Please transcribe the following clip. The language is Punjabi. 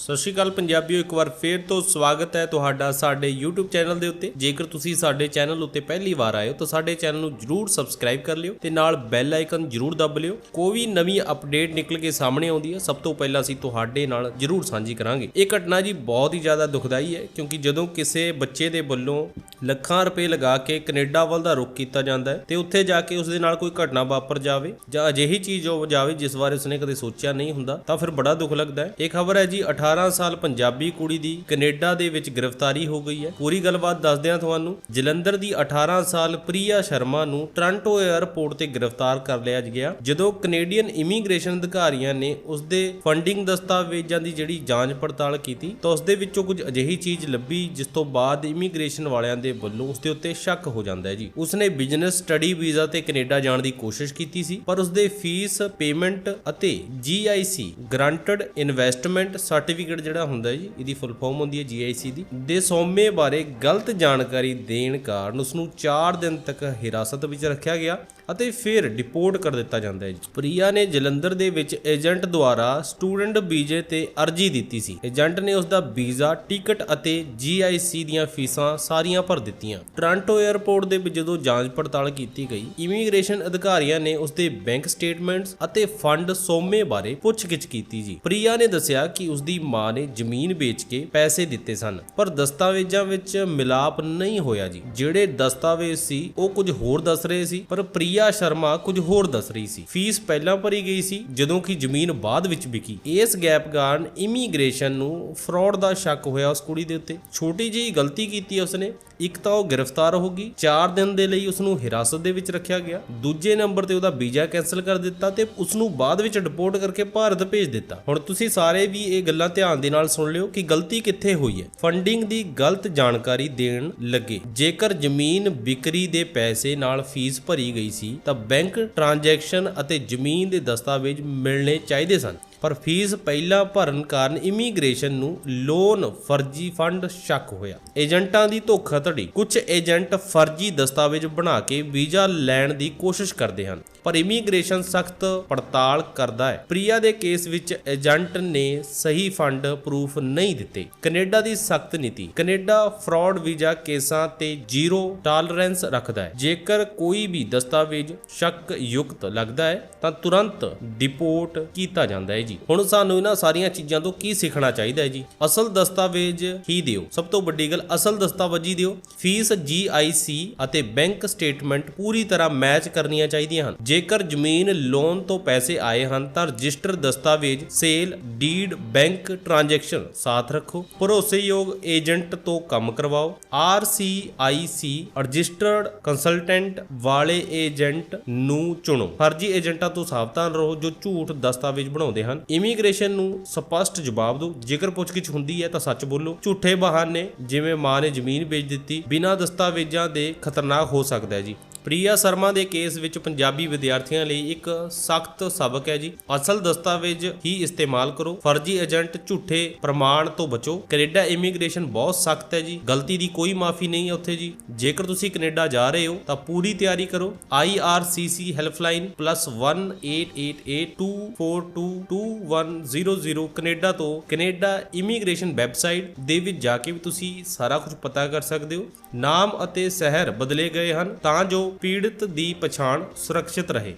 ਸਤਿ ਸ਼੍ਰੀ ਅਕਾਲ ਪੰਜਾਬੀਓ, ਇੱਕ ਵਾਰ ਫੇਰ ਤੋਂ ਸਵਾਗਤ ਹੈ ਤੁਹਾਡਾ ਸਾਡੇ YouTube ਚੈਨਲ ਦੇ ਉੱਤੇ। ਜੇਕਰ ਤੁਸੀਂ ਸਾਡੇ ਚੈਨਲ ਉੱਤੇ ਪਹਿਲੀ ਵਾਰ ਆਏ ਹੋ, ਤਾਂ ਸਾਡੇ ਚੈਨਲ ਨੂੰ ਜਰੂਰ ਸਬਸਕ੍ਰਾਈਬ ਕਰ ਲਿਓ ਤੇ ਨਾਲ ਬੈਲ ਆਈਕਨ ਜਰੂਰ ਦਬ ਲਿਓ। ਕੋਈ ਵੀ ਨਵੀਂ ਅਪਡੇਟ ਨਿਕਲ ਕੇ ਸਾਹਮਣੇ ਆਉਂਦੀ ਹੈ, ਸਭ ਤੋਂ ਪਹਿਲਾਂ ਅਸੀਂ ਤੁਹਾਡੇ ਨਾਲ ਜਰੂਰ ਸਾਂਝੀ ਕਰਾਂਗੇ। ਇਹ ਘਟਨਾ ਜੀ ਬਹੁਤ ਹੀ ਜ਼ਿਆਦਾ ਦੁਖਦਾਈ ਹੈ, ਕਿਉਂਕਿ ਜਦੋਂ ਕਿਸੇ ਬੱਚੇ ਦੇ ਵੱਲੋਂ ਲੱਖਾਂ ਰੁਪਏ ਲਗਾ ਕੇ ਕੈਨੇਡਾ ਵੱਲ ਦਾ ਰੁਖ ਕੀਤਾ ਜਾਂਦਾ ਹੈ, ਤੇ ਉੱਥੇ ਜਾ ਕੇ ਉਸ ਦੇ ਨਾਲ ਕੋਈ ਘਟਨਾ ਵਾਪਰ ਜਾਵੇ ਜਾਂ ਅਜਿਹੀ ਚੀਜ਼ ਹੋ ਜਾਵੇ ਜਿਸ ਬਾਰੇ ਉਸਨੇ ਕਦੇ ਸੋਚਿਆ ਨਹੀਂ ਹੁੰਦਾ, ਤਾਂ ਫਿਰ ਬੜਾ ਦੁੱਖ ਲੱਗਦਾ ਹੈ। ਇਹ ਖਬਰ ਹੈ ਜੀ 18 ਸਾਲ ਪੰਜਾਬੀ ਕੁੜੀ ਦੀ ਕੈਨੇਡਾ ਦੇ ਵਿੱਚ ਗ੍ਰਿਫਤਾਰੀ ਹੋ ਗਈ ਹੈ। ਪੂਰੀ ਗੱਲਬਾਤ ਦੱਸਦੇ ਹਾਂ ਤੁਹਾਨੂੰ, ਜਲੰਧਰ ਦੀ 18 ਸਾਲ ਪ੍ਰਿਆ ਸ਼ਰਮਾ ਨੂੰ ਟ੍ਰਾਂਟੋ 에ਅਰਪੋਰਟ ਤੇ ਗ੍ਰਿਫਤਾਰ ਕਰ ਲਿਆ ਗਿਆ, ਜਦੋਂ ਕੈਨੇਡੀਅਨ ਇਮੀਗ੍ਰੇਸ਼ਨ ਅਧਿਕਾਰੀਆਂ ਨੇ ਉਸ ਦੇ ਫੰਡਿੰਗ ਦਸਤਾਵੇਜ਼ਾਂ ਦੀ ਜਿਹੜੀ ਜਾਂਚ ਪੜਤਾਲ ਕੀਤੀ, ਤਾਂ ਉਸ ਦੇ ਵਿੱਚੋਂ ਕੁਝ ਅਜਿਹੀ ਚੀਜ਼ ਲੱਭੀ ਜਿਸ ਤੋਂ ਬਾਅਦ ਇਮੀਗ੍ਰੇਸ਼ਨ ਵਾਲਿਆਂ ਦੇ ਵੱਲੋਂ ਉਸ ਦੇ ਉੱਤੇ ਸ਼ੱਕ ਹੋ ਜਾਂਦਾ ਹੈ ਜੀ। ਉਸਨੇ ਬਿਜ਼ਨਸ ਸਟੱਡੀ ਵੀਜ਼ਾ ਤੇ ਕੈਨੇਡਾ ਜਾਣ ਦੀ ਕੋਸ਼ਿਸ਼ ਕੀਤੀ ਸੀ, ਪਰ ਉਸਦੇ ਫੀਸ, ਪੇਮੈਂਟ ਅਤੇ GIC ਗ੍ਰਾਂਟਡ ਇਨਵੈਸਟਮੈਂਟ ਸਰਟੀਫਿਕੇਟ ਜਿਹੜਾ ਹੁੰਦਾ ਜੀ, ਇਹਦੀ ਫੁੱਲ ਫਾਰਮ ਹੁੰਦੀ ਹੈ GIC ਦੀ। ਦੇ ਸੌਮੇ ਬਾਰੇ ਗਲਤ ਜਾਣਕਾਰੀ ਦੇਣ ਕਾਰਨ ਉਸ ਨੂੰ 4 ਦਿਨ ਤੱਕ ਹਿਰਾਸਤ ਵਿੱਚ ਰੱਖਿਆ ਗਿਆ ਅਤੇ ਫਿਰ ਡਿਪੋਰਟ ਕਰ ਦਿੱਤਾ ਜਾਂਦਾ ਹੈ ਜੀ। ਪ੍ਰਿਆ ਨੇ ਜਲੰਧਰ ਦੇ ਵਿੱਚ ਏਜੰਟ ਦੁਆਰਾ ਸਟੂਡੈਂਟ ਵੀਜ਼ੇ ਤੇ ਅਰਜ਼ੀ ਦਿੱਤੀ ਸੀ। ਏਜੰਟ ਨੇ ਉਸ ਦਾ ਵੀਜ਼ਾ, ਟਿਕਟ ਅਤੇ GIC ਦੀਆਂ ਫੀਸਾਂ ਸਾਰੀਆਂ ਭਰ ਦਿੱਤੀਆਂ। ਟ੍ਰਾਂਟੋ 에ਅਰਪੋਰਟ ਦੇ ਵਿੱਚ ਜਦੋਂ ਜਾਂਚ ਪੜਤਾਲ ਕੀਤੀ ਗਈ, ਇਮੀਗ੍ਰੇਸ਼ਨ ਅਧਿਕਾਰੀਆਂ ਨੇ ਉਸ ਦੇ ਬੈਂਕ ਸਟੇਟਮੈਂਟਸ ਅਤੇ ਫੰਡ ਸੋਮੇ ਬਾਰੇ ਪੁੱਛਗਿੱਛ ਕੀਤੀ ਜੀ। ਪ੍ਰਿਆ ਨੇ ਦੱਸਿਆ ਕਿ ਉਸ ਦੀ ਮਾਂ ਨੇ ਜ਼ਮੀਨ ਵੇਚ ਕੇ ਪੈਸੇ ਦਿੱਤੇ ਸਨ। ਪਰ ਦਸਤਾਵੇਜ਼ਾਂ ਵਿੱਚ ਮਿਲਾਪ ਨਹੀਂ ਹੋਇਆ ਜੀ। ਜਿਹੜੇ ਦਸਤਾਵੇਜ਼ ਸੀ, ਉਹ ਕੁਝ ਹੋਰ ਦੱਸ ਰਹੇ ਸੀ, ਪਰ ਪ੍ਰਿਆ ਸ਼ਰਮਾ ਕੁਝ ਹੋਰ ਦੱਸ ਰਹੀ ਸੀ। ਫੀਸ ਪਹਿਲਾਂ ਭਰੀ ਗਈ ਸੀ, ਜਦੋਂ ਕਿ ਜ਼ਮੀਨ ਬਾਅਦ ਵਿੱਚ ਵਿਕੀ। ਇਸ ਗੈਪ ਕਾਰਨ ਇਮੀਗ੍ਰੇਸ਼ਨ ਨੂੰ ਫਰਾਡ ਦਾ ਸ਼ੱਕ ਹੋਇਆ ਉਸ ਕੁੜੀ ਦੇ ਉੱਤੇ। ਛੋਟੀ ਜਿਹੀ ਗਲਤੀ ਕੀਤੀ ਉਸਨੇ ਇੱਕ ਤਾਂ ਉਹ ਗ੍ਰਿਫਤਾਰ ਹੋ ਗਈ 4 ਦਿਨ ਦੇ ਲਈ ਉਸ ਨੂੰ ਹਿਰਾਸਤ ਦੇ ਵਿੱਚ ਰੱਖਿਆ ਗਿਆ, ਦੂਜੇ ਨੰਬਰ ਤੇ ਉਹਦਾ ਵੀਜ਼ਾ ਕੈਨਸਲ ਕਰ ਦਿੱਤਾ ਤੇ ਉਸ ਨੂੰ ਬਾਅਦ ਵਿੱਚ ਡਿਪੋਰਟ ਕਰਕੇ ਭਾਰਤ ਭੇਜ ਦਿੱਤਾ। ਹੁਣ ਤੁਸੀਂ ਸਾਰੇ ਵੀ ਇਹ ਗੱਲਾਂ ਧਿਆਨ ਦੇ ਨਾਲ ਸੁਣ ਲਿਓ ਕਿ ਗਲਤੀ ਕਿੱਥੇ ਹੋਈ ਹੈ। ਫੰਡਿੰਗ ਦੀ ਗਲਤ ਜਾਣਕਾਰੀ ਦੇਣ ਲੱਗੇ। ਜੇਕਰ ਜ਼ਮੀਨ ਵਿਕਰੀ ਦੇ ਪੈਸੇ ਨਾਲ ਫੀਸ ਭਰੀ ਗਈ ਸੀ, ਤਾਂ ਬੈਂਕ ਟ੍ਰਾਂਜੈਕਸ਼ਨ ਅਤੇ ਜ਼ਮੀਨ ਦੇ ਦਸਤਾਵੇਜ਼ ਮਿਲਣੇ ਚਾਹੀਦੇ ਸਨ। ਪਰ ਫੀਸ ਪਹਿਲਾਂ ਭਰਨ ਕਾਰਨ ਇਮੀਗ੍ਰੇਸ਼ਨ ਨੂੰ ਲੋਨ ਫਰਜ਼ੀ ਫੰਡ ਸ਼ੱਕ ਹੋਇਆ। ਏਜੰਟਾਂ ਦੀ ਧੋਖਾਧੜੀ। ਕੁਝ ਏਜੰਟ ਫਰਜ਼ੀ ਦਸਤਾਵੇਜ਼ ਬਣਾ ਕੇ ਵੀਜ਼ਾ ਲੈਣ ਦੀ ਕੋਸ਼ਿਸ਼ ਕਰਦੇ ਹਨ, ਪਰ ਇਮੀਗ੍ਰੇਸ਼ਨ ਸਖਤ ਪੜਤਾਲ ਕਰਦਾ ਹੈ। ਪ੍ਰਿਆ ਦੇ ਕੇਸ ਵਿੱਚ ਏਜੰਟ ਨੇ ਸਹੀ ਫੰਡ ਪ੍ਰੂਫ ਨਹੀਂ ਦਿੱਤੇ। ਕੈਨੇਡਾ ਦੀ ਸਖਤ ਨੀਤੀ। ਕੈਨੇਡਾ ਫਰਾਡ ਵੀਜ਼ਾ ਕੇਸਾਂ ਤੇ ਜ਼ੀਰੋ ਟਾਲਰੈਂਸ ਰੱਖਦਾ ਹੈ। ਜੇਕਰ ਕੋਈ ਵੀ ਦਸਤਾਵੇਜ਼ ਸ਼ੱਕ ਯੁਕਤ ਲੱਗਦਾ ਹੈ, ਤਾਂ ਤੁਰੰਤ ਡਿਪੋਰਟ ਕੀਤਾ ਜਾਂਦਾ ਹੈ। ਜੀ। ਹੁਣ ਸਾਨੂੰ ਇਹਨਾਂ ਸਾਰੀਆਂ ਚੀਜ਼ਾਂ ਤੋਂ ਕੀ ਸਿੱਖਣਾ ਚਾਹੀਦਾ ਹੈ ਜੀ? ਅਸਲ ਦਸਤਾਵੇਜ਼ ਹੀ ਦਿਓ। ਸਭ ਤੋਂ ਵੱਡੀ ਗੱਲ, ਅਸਲ ਦਸਤਾਵੇਜ਼ੀ ਦਿਓ। ਫੀਸ GIC ਅਤੇ ਬੈਂਕ ਸਟੇਟਮੈਂਟ ਪੂਰੀ ਤਰ੍ਹਾਂ ਮੈਚ ਕਰਨੀਆਂ ਚਾਹੀਦੀਆਂ ਹਨ। ਜੇਕਰ ਜ਼ਮੀਨ ਲੋਨ ਤੋਂ ਪੈਸੇ ਆਏ ਹਨ, ਤਾਂ ਰਜਿਸਟਰ ਦਸਤਾਵੇਜ਼, ਸੇਲ, ਡੀਡ, ਬੈਂਕ ਟ੍ਰਾਂਜੈਕਸ਼ਨ ਸਾਥ ਰੱਖੋ। ਭਰੋਸੇਯੋਗ ਏਜੰਟ ਤੋਂ ਕੰਮ ਕਰਵਾਓ। RCIC ਰਜਿਸਟਰਡ ਕੰਸਲਟੈਂਟ ਵਾਲੇ ਏਜੰਟ ਨੂੰ ਚੁਣੋ। ਫਰਜ਼ੀ ਏਜੰਟਾਂ ਤੋਂ ਸਾਵਧਾਨ ਰਹੋ ਜੋ ਝੂਠ ਦਸਤਾਵੇਜ਼ ਬਣਾਉਂਦੇ ਹਨ। ਇਮੀਗ੍ਰੇਸ਼ਨ ਨੂੰ ਸਪਸ਼ਟ ਜਵਾਬ ਦਿਓ। ਜੇਕਰ ਪੁੱਛਗਿੱਛ ਹੁੰਦੀ ਹੈ ਤਾਂ ਸੱਚ ਬੋਲੋ। ਝੂਠੇ ਬਹਾਨੇ ਜਿਵੇਂ ਮਾਂ ਨੇ ਜ਼ਮੀਨ ਵੇਚ ਦਿੱਤੀ, ਬਿਨਾਂ ਦਸਤਾਵੇਜ਼ਾਂ ਦੇ ਖਤਰਨਾਕ ਹੋ ਸਕਦਾ ਹੈ ਜੀ। ਪ੍ਰਿਆ ਸ਼ਰਮਾ ਦੇ ਕੇਸ ਵਿੱਚ ਪੰਜਾਬੀ ਵਿਦਿਆਰਥੀਆਂ ਲਈ ਇੱਕ ਸਖਤ ਸਬਕ ਹੈ ਜੀ। ਅਸਲ ਦਸਤਾਵੇਜ਼ ਹੀ ਇਸਤੇਮਾਲ ਕਰੋ। ਫਰਜ਼ੀ ਏਜੰਟ ਝੂਠੇ ਪ੍ਰਮਾਣ ਤੋਂ ਬਚੋ। ਕੈਨੇਡਾ ਇਮੀਗ੍ਰੇਸ਼ਨ ਬਹੁਤ ਸਖਤ ਹੈ ਜੀ। ਗਲਤੀ ਦੀ ਕੋਈ ਮਾਫੀ ਨਹੀਂ ਹੈ ਉੱਥੇ ਜੀ। ਜੇਕਰ ਤੁਸੀਂ ਕੈਨੇਡਾ ਜਾ ਰਹੇ ਹੋ, ਤਾਂ ਪੂਰੀ ਤਿਆਰੀ ਕਰੋ। IRCC ਹੈਲਪਲਾਈਨ +188824222100 ਕੈਨੇਡਾ ਤੋਂ ਕੈਨੇਡਾ ਇਮੀਗ੍ਰੇਸ਼ਨ ਵੈਬਸਾਈਟ ਦੇ ਵਿੱਚ ਜਾ ਕੇ ਵੀ ਤੁਸੀਂ ਸਾਰਾ ਕੁਝ ਪਤਾ ਕਰ ਸਕਦੇ ਹੋ। ਨਾਮ ਅਤੇ ਸ਼ਹਿਰ ਬਦਲੇ ਗਏ ਹਨ। ਤਾਂ ਜੋ ਪੀੜਤ ਦੀ ਪਛਾਣ ਸੁਰੱਖਿਅਤ ਰਹੇ।